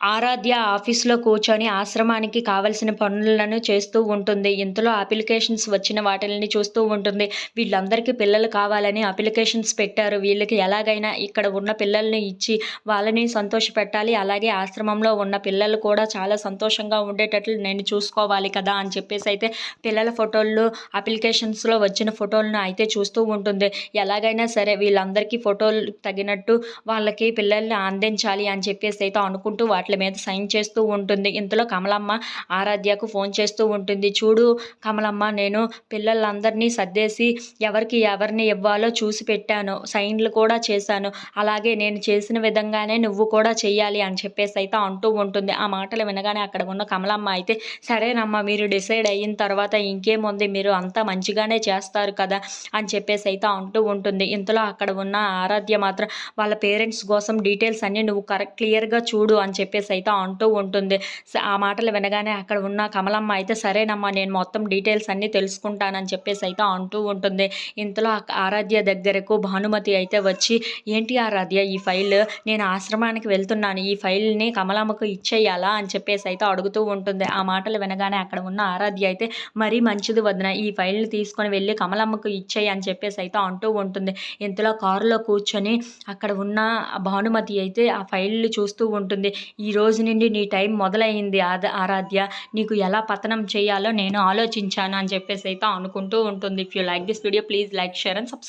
ఆరాధ్య ఆఫీస్లో కూర్చొని ఆశ్రమానికి కావలసిన పనులను చేస్తూ ఉంటుంది. ఇంతలో అప్లికేషన్స్ వచ్చిన వాటిని చూస్తూ ఉంటుంది. వీళ్ళందరికీ పిల్లలు కావాలని అప్లికేషన్స్ పెట్టారు. వీళ్ళకి ఎలాగైనా ఇక్కడ ఉన్న పిల్లల్ని ఇచ్చి వాళ్ళని సంతోషపెట్టాలి. అలాగే ఆశ్రమంలో ఉన్న పిల్లలు కూడా చాలా సంతోషంగా ఉండేటట్లు నేను చూసుకోవాలి కదా అని చెప్పేసి అయితే పిల్లల ఫోటోలు అప్లికేషన్స్లో వచ్చిన ఫోటోలను అయితే చూస్తూ ఉంటుంది. ఎలాగైనా సరే వీళ్ళందరికీ ఫోటోలు తగినట్టు వాళ్ళకి పిల్లల్ని అందించాలి అని చెప్పేసి అయితే అనుకుంటూ వాటి వాటి మీద సైన్ చేస్తూ ఉంటుంది. ఇంతలో కమలమ్మ ఆరాధ్యకు ఫోన్ చేస్తూ ఉంటుంది. చూడు కమలమ్మ నేను పిల్లలందరినీ సర్దేసి ఎవరికి ఎవరిని ఇవ్వాలో చూసి పెట్టాను. సైన్లు కూడా చేశాను. అలాగే నేను చేసిన విధంగానే నువ్వు కూడా చేయాలి అని చెప్పేసి అయితే అంటూ ఉంటుంది. ఆ మాటలు వినగానే అక్కడ ఉన్న కమలమ్మ అయితే సరేనమ్మా మీరు డిసైడ్ అయిన తర్వాత ఇంకేముంది? మీరు అంతా మంచిగానే చేస్తారు కదా అని చెప్పేసి అయితే అంటూ ఉంటుంది. ఇంతలో అక్కడ ఉన్న ఆరాధ్య మాత్రం వాళ్ళ పేరెంట్స్ కోసం డీటెయిల్స్ అన్నీ నువ్వు కరెక్ట్ క్లియర్గా చూడు అని చెప్పేసి చెప్పేసి అయితే అంటూ ఉంటుంది. ఆ మాటలు వినగానే అక్కడ ఉన్న కమలమ్మ అయితే సరేనమ్మా నేను మొత్తం డీటెయిల్స్ అన్నీ తెలుసుకుంటానని చెప్పేసి అయితే అంటూ ఉంటుంది. ఇంతలో ఆరాధ్య దగ్గరకు భానుమతి అయితే వచ్చి ఏంటి ఆరాధ్య ఈ ఫైల్? నేను ఆశ్రమానికి వెళ్తున్నాను. ఈ ఫైల్ని కమలమ్మకు ఇచ్చేయాలా? అని చెప్పేసి అయితే అడుగుతూ ఉంటుంది. ఆ మాటలు వినగానే అక్కడ ఉన్న ఆరాధ్య అయితే మరీ మంచిది వదిన ఈ ఫైల్ని తీసుకొని వెళ్ళి కమలమ్మకు ఇచ్చేయి అని చెప్పేసి అయితే అంటూ ఉంటుంది. ఇంతలో కారులో కూర్చొని అక్కడ ఉన్న భానుమతి అయితే ఆ ఫైల్ చూస్తూ ఉంటుంది. ఈ ఈ రోజు నుండి నీ టైం మొదలైంది ఆద ఆరాధ్య. నీకు ఎలా పతనం చేయాలో నేను ఆలోచించాను అని చెప్పేసి అయితే అనుకుంటూ ఉంటుంది. If you like this video please like share and subscribe